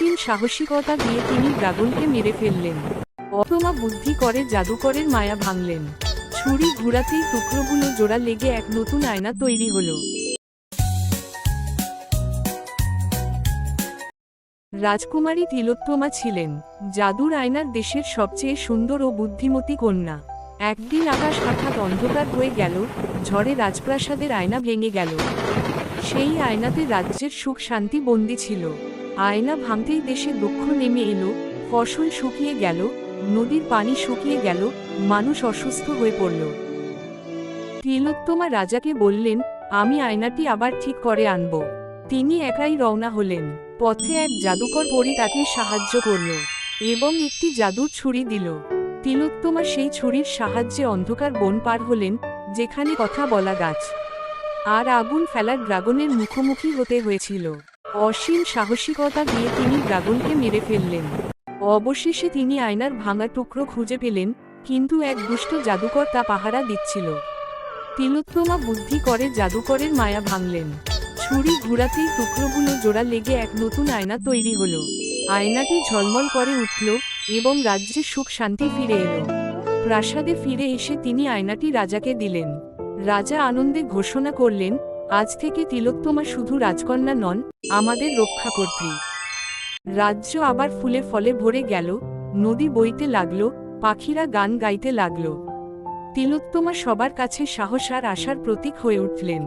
অসীম সাহসিকতা দিয়ে তিনি ড্রাগনকে মেরে ফেললেন। অতমা বুদ্ধি করে জাদুকরের মায়া ভাঙলেন। ছুরি ঘুরাতেই টুকরোগুলো জোড়া লেগে এক নতুন আয়না তৈরি হলো। রাজকুমারী তিলোত্তমা ছিলেন, জাদুর আয়নার দেশের সবচেয়ে সুন্দর ও বুদ্ধিমতী কন্যা। একদিন আকাশ হঠাৎ অন্ধকার হয়ে গেল, ঝড়ে রাজপ্রাসাদের আয়না ভেঙে গেল। সেই আয়নাতে রাজ্যের সুখ শান্তি বন্দি ছিল। আয়না ভাঙতেই দেশে দুঃখ নেমে এলো, ফসল শুকিয়ে গেল, নদীর পানি শুকিয়ে গেল, মানুষ অসুস্থ হয়ে পড়ল। তিলোত্তমা রাজাকে বললেন, আমি আয়নাটি আবার ঠিক করে আনব। তিনি একাই রওনা হলেন। পথে এক জাদুকর পরী তাকে সাহায্য করল এবং একটি জাদুর ছুরি দিল। তিলোত্তমা সেই ছুরির সাহায্যে অন্ধকার বন পার হলেন, যেখানে কথা বলা গাছ। আর আগুন ফেলার ড্রাগনের মুখোমুখি হতে হয়েছিল। অসীম সাহসিকতা দিয়ে তিনি ড্রাগনকে মেরে ফেললেন। অবশেষে তিনি আয়নার ভাঙা টুকরো খুঁজে পেলেন, কিন্তু এক দুষ্ট জাদুকর তা পাহারা দিচ্ছিল। তিলোত্তমা বুদ্ধি করে জাদুকরের মায়া ভাঙলেন। ছুরি ঘুরাতেই টুকরোগুলো জোড়া লেগে এক নতুন আয়না তৈরি হলো। আয়নাটি ঝলমল করে উঠল এবং রাজ্যে সুখ শান্তি ফিরে এলো। প্রাসাদে ফিরে এসে তিনি আয়নাটি রাজাকে দিলেন। রাজা আনন্দে ঘোষণা করলেন আজ থেকে তিলোত্তমা শুধু রাজকন্যা নন, আমাদের রক্ষা কর্ত্রী রাজ্য আবার ফুলে ফলে ভরে গেল, নদী বইতে লাগল, পাখিরা গান গাইতে লাগল। তিলোত্তমা সবার কাছে সাহস আর আশার প্রতীক হয়ে উঠলেন।